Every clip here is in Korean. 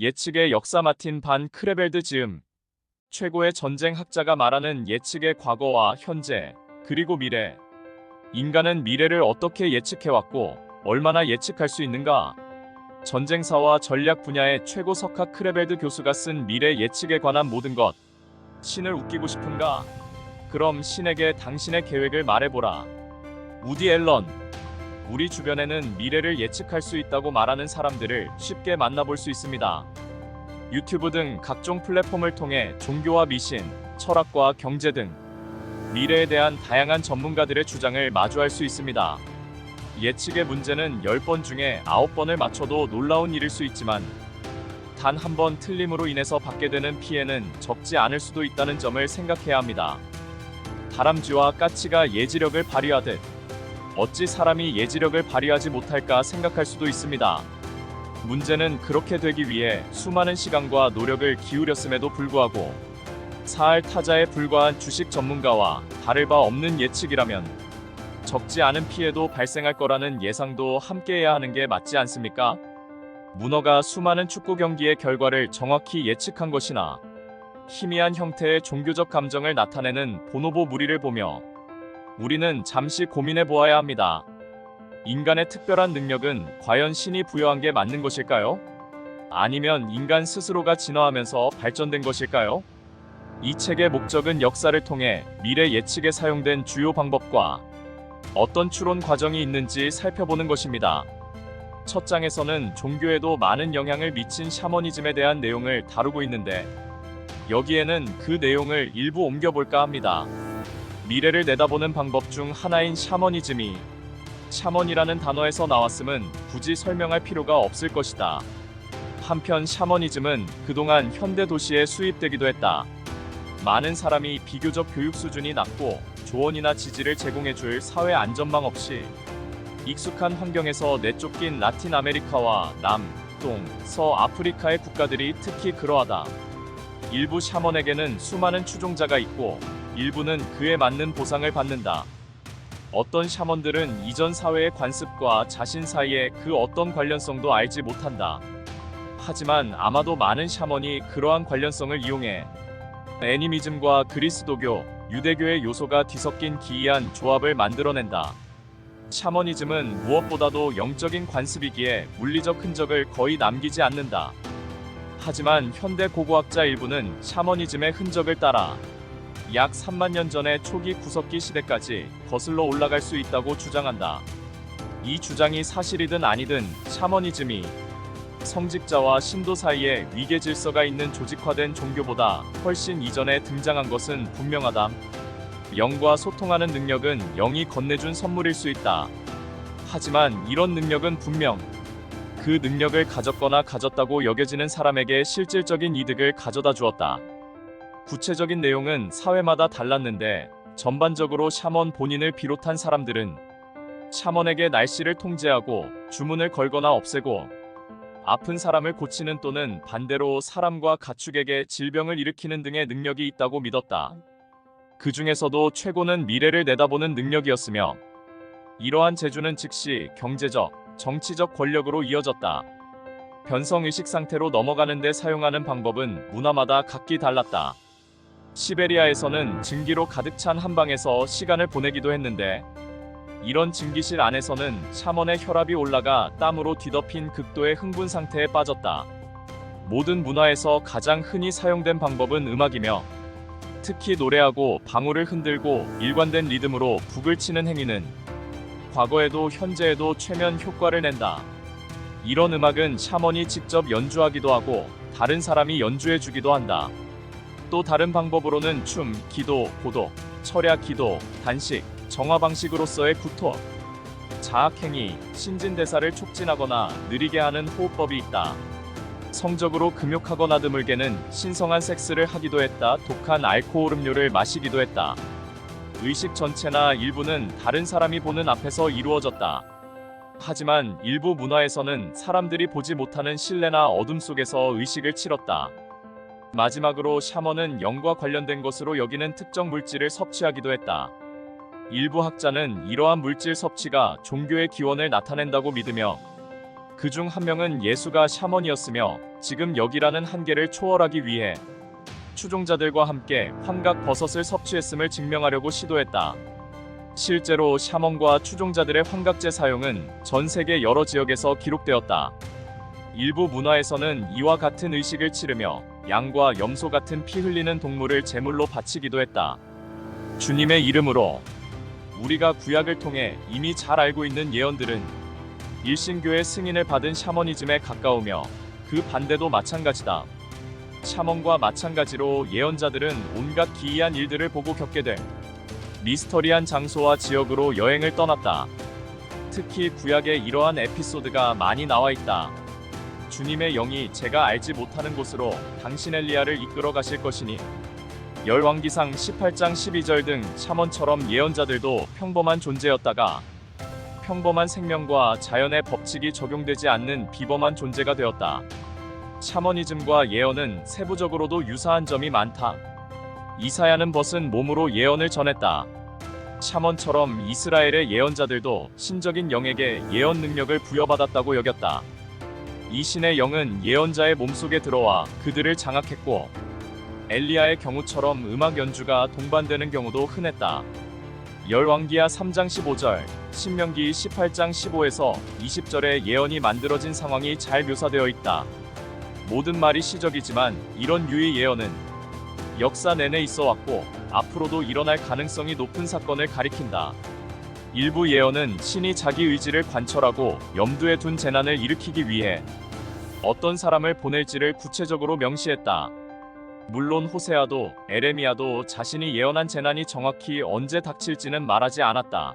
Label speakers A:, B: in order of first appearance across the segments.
A: 예측의 역사 맡인 반 크레벨드 즈음. 최고의 전쟁 학자가 말하는 예측의 과거와 현재, 그리고 미래. 인간은 미래를 어떻게 예측해왔고, 얼마나 예측할 수 있는가? 전쟁사와 전략 분야의 최고 석학 크레벨드 교수가 쓴 미래 예측에 관한 모든 것. 신을 웃기고 싶은가? 그럼 신에게 당신의 계획을 말해보라. 우디 앨런. 우리 주변에는 미래를 예측할 수 있다고 말하는 사람들을 쉽게 만나볼 수 있습니다. 유튜브 등 각종 플랫폼을 통해 종교와 미신, 철학과 경제 등 미래에 대한 다양한 전문가들의 주장을 마주할 수 있습니다. 예측의 문제는 10번 중에 9번을 맞춰도 놀라운 일일 수 있지만 단 한 번 틀림으로 인해서 받게 되는 피해는 적지 않을 수도 있다는 점을 생각해야 합니다. 다람쥐와 까치가 예지력을 발휘하듯 어찌 사람이 예지력을 발휘하지 못할까 생각할 수도 있습니다. 문제는 그렇게 되기 위해 수많은 시간과 노력을 기울였음에도 불구하고 사할 타자에 불과한 주식 전문가와 다를 바 없는 예측이라면 적지 않은 피해도 발생할 거라는 예상도 함께 해야 하는 게 맞지 않습니까? 문어가 수많은 축구 경기의 결과를 정확히 예측한 것이나 희미한 형태의 종교적 감정을 나타내는 보노보 무리를 보며 우리는 잠시 고민해 보아야 합니다. 인간의 특별한 능력은 과연 신이 부여한 게 맞는 것일까요? 아니면 인간 스스로가 진화하면서 발전된 것일까요? 이 책의 목적은 역사를 통해 미래 예측에 사용된 주요 방법과 어떤 추론 과정이 있는지 살펴보는 것입니다. 첫 장에서는 종교에도 많은 영향을 미친 샤머니즘에 대한 내용을 다루고 있는데 여기에는 그 내용을 일부 옮겨볼까 합니다. 미래를 내다보는 방법 중 하나인 샤머니즘이 샤먼이라는 단어에서 나왔음은 굳이 설명할 필요가 없을 것이다. 한편 샤머니즘은 그동안 현대 도시에 수입되기도 했다. 많은 사람이 비교적 교육 수준이 낮고 조언이나 지지를 제공해줄 사회 안전망 없이 익숙한 환경에서 내쫓긴 라틴 아메리카와 남, 동, 서 아프리카의 국가들이 특히 그러하다. 일부 샤먼에게는 수많은 추종자가 있고 일부는 그에 맞는 보상을 받는다. 어떤 샤먼들은 이전 사회의 관습과 자신 사이에 그 어떤 관련성도 알지 못한다. 하지만 아마도 많은 샤먼이 그러한 관련성을 이용해 애니미즘과 그리스도교, 유대교의 요소가 뒤섞인 기이한 조합을 만들어낸다. 샤머니즘은 무엇보다도 영적인 관습이기에 물리적 흔적을 거의 남기지 않는다. 하지만 현대 고고학자 일부는 샤머니즘의 흔적을 따라 약 3만 년 전의 초기 구석기 시대까지 거슬러 올라갈 수 있다고 주장한다. 이 주장이 사실이든 아니든 샤머니즘이 성직자와 신도 사이에 위계 질서가 있는 조직화된 종교보다 훨씬 이전에 등장한 것은 분명하다. 영과 소통하는 능력은 영이 건네준 선물일 수 있다. 하지만 이런 능력은 분명 그 능력을 가졌거나 가졌다고 여겨지는 사람에게 실질적인 이득을 가져다 주었다. 구체적인 내용은 사회마다 달랐는데 전반적으로 샤먼 본인을 비롯한 사람들은 샤먼에게 날씨를 통제하고 주문을 걸거나 없애고 아픈 사람을 고치는 또는 반대로 사람과 가축에게 질병을 일으키는 등의 능력이 있다고 믿었다. 그 중에서도 최고는 미래를 내다보는 능력이었으며 이러한 재주는 즉시 경제적, 정치적 권력으로 이어졌다. 변성의식 상태로 넘어가는 데 사용하는 방법은 문화마다 각기 달랐다. 시베리아에서는 증기로 가득 찬 한방에서 시간을 보내기도 했는데 이런 증기실 안에서는 샤먼의 혈압이 올라가 땀으로 뒤덮인 극도의 흥분 상태에 빠졌다. 모든 문화에서 가장 흔히 사용된 방법은 음악이며 특히 노래하고 방울을 흔들고 일관된 리듬으로 북을 치는 행위는 과거에도 현재에도 최면 효과를 낸다. 이런 음악은 샤먼이 직접 연주하기도 하고 다른 사람이 연주해 주기도 한다. 또 다른 방법으로는 춤, 기도, 고독, 철야 기도, 단식, 정화 방식으로서의 구토, 자학행위, 신진대사를 촉진하거나 느리게 하는 호흡법이 있다. 성적으로 금욕하거나 드물게는 신성한 섹스를 하기도 했다. 독한 알코올 음료를 마시기도 했다. 의식 전체나 일부는 다른 사람이 보는 앞에서 이루어졌다. 하지만 일부 문화에서는 사람들이 보지 못하는 실내나 어둠 속에서 의식을 치렀다. 마지막으로 샤먼은 영과 관련된 것으로 여기는 특정 물질을 섭취하기도 했다. 일부 학자는 이러한 물질 섭취가 종교의 기원을 나타낸다고 믿으며 그 중 한 명은 예수가 샤먼이었으며 지금 여기라는 한계를 초월하기 위해 추종자들과 함께 환각 버섯을 섭취했음을 증명하려고 시도했다. 실제로 샤먼과 추종자들의 환각제 사용은 전 세계 여러 지역에서 기록되었다. 일부 문화에서는 이와 같은 의식을 치르며 양과 염소 같은 피 흘리는 동물을 제물로 바치기도 했다. 주님의 이름으로 우리가 구약을 통해 이미 잘 알고 있는 예언들은 일신교의 승인을 받은 샤머니즘에 가까우며 그 반대도 마찬가지다. 샤먼과 마찬가지로 예언자들은 온갖 기이한 일들을 보고 겪게 돼 미스터리한 장소와 지역으로 여행을 떠났다. 특히 구약에 이러한 에피소드가 많이 나와 있다. 주님의 영이 제가 알지 못하는 곳으로 당신 엘리야를 이끌어 가실 것이니 열왕기상 18장 12절 등 샤먼처럼 예언자들도 평범한 존재였다가 평범한 생명과 자연의 법칙이 적용되지 않는 비범한 존재가 되었다. 샤머니즘과 예언은 세부적으로도 유사한 점이 많다. 이사야는 벗은 몸으로 예언을 전했다. 샤먼처럼 이스라엘의 예언자들도 신적인 영에게 예언 능력을 부여받았다고 여겼다. 이 신의 영은 예언자의 몸속에 들어와 그들을 장악했고 엘리야의 경우처럼 음악 연주가 동반되는 경우도 흔했다. 열왕기하 3장 15절, 신명기 18장 15에서 20절의 예언이 만들어진 상황이 잘 묘사되어 있다. 모든 말이 시적이지만 이런 유의 예언은 역사 내내 있어 왔고 앞으로도 일어날 가능성이 높은 사건을 가리킨다. 일부 예언은 신이 자기 의지를 관철하고 염두에 둔 재난을 일으키기 위해 어떤 사람을 보낼지를 구체적으로 명시했다. 물론 호세아도 에레미야도 자신이 예언한 재난이 정확히 언제 닥칠지는 말하지 않았다.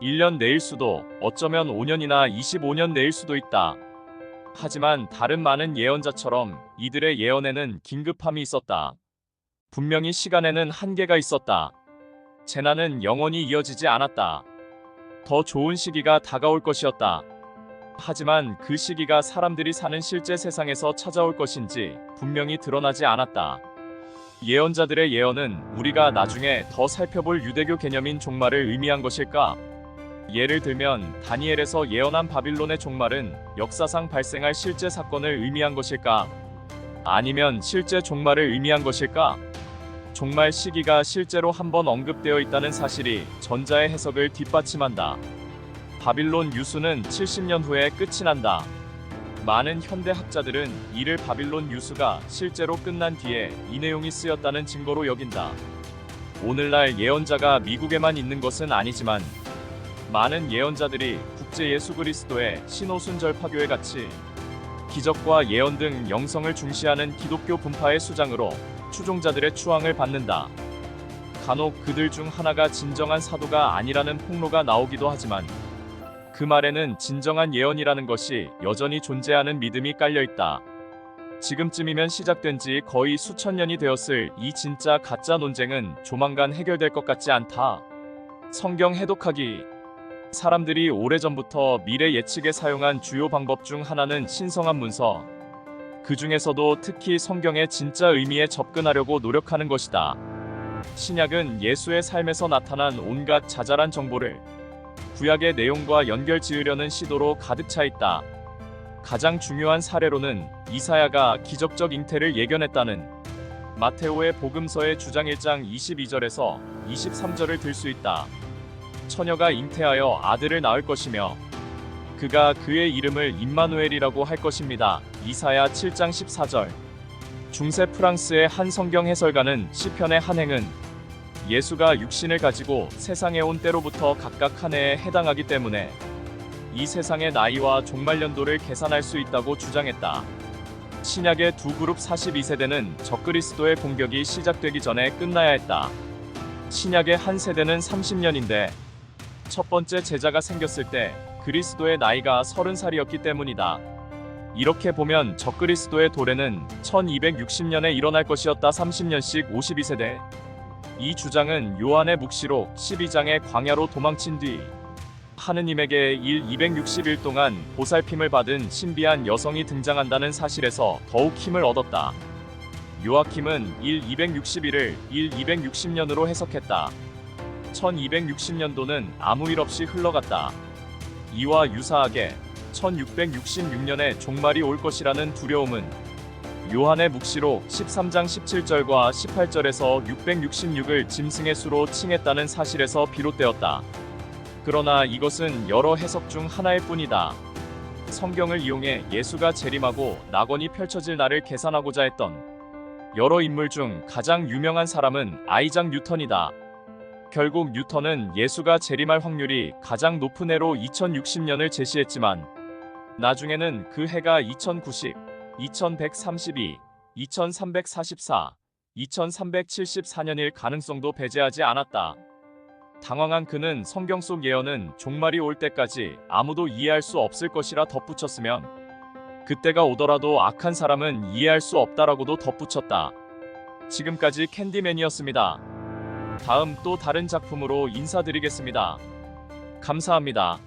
A: 1년 내일 수도 어쩌면 5년이나 25년 내일 수도 있다. 하지만 다른 많은 예언자처럼 이들의 예언에는 긴급함이 있었다. 분명히 시간에는 한계가 있었다. 재난은 영원히 이어지지 않았다. 더 좋은 시기가 다가올 것이었다. 하지만 그 시기가 사람들이 사는 실제 세상에서 찾아올 것인지 분명히 드러나지 않았다. 예언자들의 예언은 우리가 나중에 더 살펴볼 유대교 개념인 종말을 의미한 것일까? 예를 들면 다니엘에서 예언한 바빌론의 종말은 역사상 발생할 실제 사건을 의미한 것일까? 아니면 실제 종말을 의미한 것일까? 종말 시기가 실제로 한번 언급되어 있다는 사실이 전자의 해석을 뒷받침한다. 바빌론 유수는 70년 후에 끝이 난다. 많은 현대 학자들은 이를 바빌론 유수가 실제로 끝난 뒤에 이 내용이 쓰였다는 증거로 여긴다. 오늘날 예언자가 미국에만 있는 것은 아니지만 많은 예언자들이 국제 예수 그리스도의 신호순절 파교회 같이 기적과 예언 등 영성을 중시하는 기독교 분파의 수장으로 추종자들의 추앙을 받는다. 간혹 그들 중 하나가 진정한 사도가 아니라는 폭로가 나오기도 하지만 그 말에는 진정한 예언이라는 것이 여전히 존재하는 믿음이 깔려 있다. 지금쯤이면 시작된 지 거의 수천 년이 되었을 이 진짜 가짜 논쟁은 조만간 해결될 것 같지 않다. 성경 해독하기 사람들이 오래전부터 미래 예측에 사용한 주요 방법 중 하나는 신성한 문서. 그 중에서도 특히 성경의 진짜 의미에 접근하려고 노력하는 것이다. 신약은 예수의 삶에서 나타난 온갖 자잘한 정보를 구약의 내용과 연결 지으려는 시도로 가득 차 있다. 가장 중요한 사례로는 이사야가 기적적 잉태를 예견했다는 마테오의 복음서의 주장 1장 22절에서 23절을 들 수 있다. 처녀가 잉태하여 아들을 낳을 것이며 그가 그의 이름을 임마누엘이라고 할 것입니다. 이사야 7장 14절. 중세 프랑스의 한 성경 해설가는 시편의 한 행은 예수가 육신을 가지고 세상에 온 때로부터 각각 한 해에 해당하기 때문에 이 세상의 나이와 종말 연도를 계산할 수 있다고 주장했다. 신약의 두 그룹 42세대는 적그리스도의 공격이 시작되기 전에 끝나야 했다. 신약의 한 세대는 30년인데 첫 번째 제자가 생겼을 때 그리스도의 나이가 30살이었기 때문이다. 이렇게 보면 적그리스도의 도래는 1260년에 일어날 것이었다 30년씩 52세대. 이 주장은 요한의 묵시록 12장의 광야로 도망친 뒤 하느님에게 일 260일 동안 보살핌을 받은 신비한 여성이 등장한다는 사실에서 더욱 힘을 얻었다. 요아킴은 일 261을 일 260년으로 해석했다. 1260년도는 아무 일 없이 흘러갔다. 이와 유사하게 1666년에 종말이 올 것이라는 두려움은 요한의 묵시록 13장 17절과 18절에서 666을 짐승의 수로 칭했다는 사실에서 비롯되었다. 그러나 이것은 여러 해석 중 하나일 뿐이다. 성경을 이용해 예수가 재림하고 낙원이 펼쳐질 날을 계산하고자 했던 여러 인물 중 가장 유명한 사람은 아이작 뉴턴이다. 결국 뉴턴은 예수가 재림할 확률이 가장 높은 해로 2060년을 제시했지만 나중에는 그 해가 2090, 2132, 2344, 2374년일 가능성도 배제하지 않았다. 당황한 그는 성경 속 예언은 종말이 올 때까지 아무도 이해할 수 없을 것이라 덧붙였으면 그때가 오더라도 악한 사람은 이해할 수 없다라고도 덧붙였다. 지금까지 캔디맨이었습니다. 다음 또 다른 작품으로 인사드리겠습니다. 감사합니다.